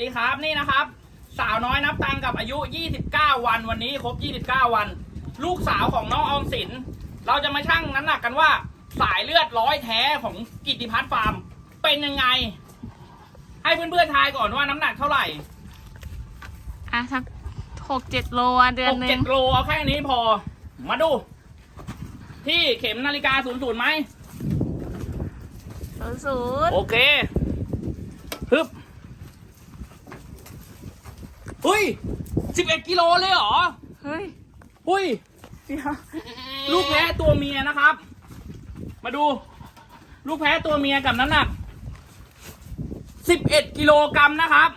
ดีครับนี่นะครับ สาวน้อยนับตังกับอายุ 29 วันวันนี้ครบ 29 วัน ลูกสาวของน้องออมสิน เราจะมาชั่งน้ำหนักกันว่า สายเลือดร้อยแท้ของกิตติพัฒน์ฟาร์ม เป็นยังไง ให้เพื่อนๆทายก่อนว่าน้ำหนักเท่าไหร่อะสักหกเจ็ดโลอะเดือนหกหนึ่เจ็งดโลเอาแค่นี้พอ มาดู ที่เข็มนาฬิกาศูนย์ศูนย์ไหมศูนย์ศูนย์โอเคฮึบ เฮ้ยสิบเอ็ดกิโลเลยเหรอเฮ้ยหุ้ย เดี๋ยวลูกแพ้ตัวเมียนะครับ มาดู ลูกแพ้ตัวเมียกับน้ำหนักสิบเอ็ดกิโลกรัมนะครับ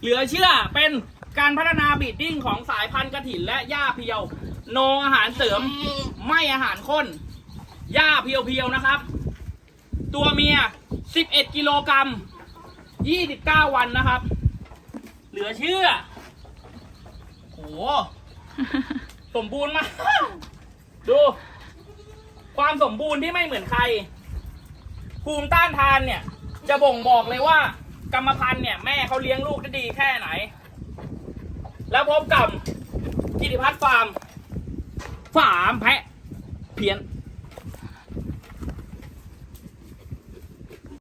เหลือเชื่อเป็นการพัฒนาบีดดิ้งของสายพันธุ์กระถินและหญ้าเพียว โนอาหารเสริม ไม่อาหารข้นหญ้าเพียวๆนะครับ ตัวเมีย 11 กิโลกรัม 29 วันนะครับ เหลือเชื่อ โห สมบูรณ์มาก ดู ความสมบูรณ์ที่ไม่เหมือนใคร ภูมิต้านทานเนี่ย จะบ่งบอกเลยว่า กรรมพันธุ์เนี่ย แม่เขาเลี้ยงลูกได้ดีแค่ไหน แล้วพบกับกิติพัฒน์ฟาร์ม ฟาร์มแพะ เพี้ยน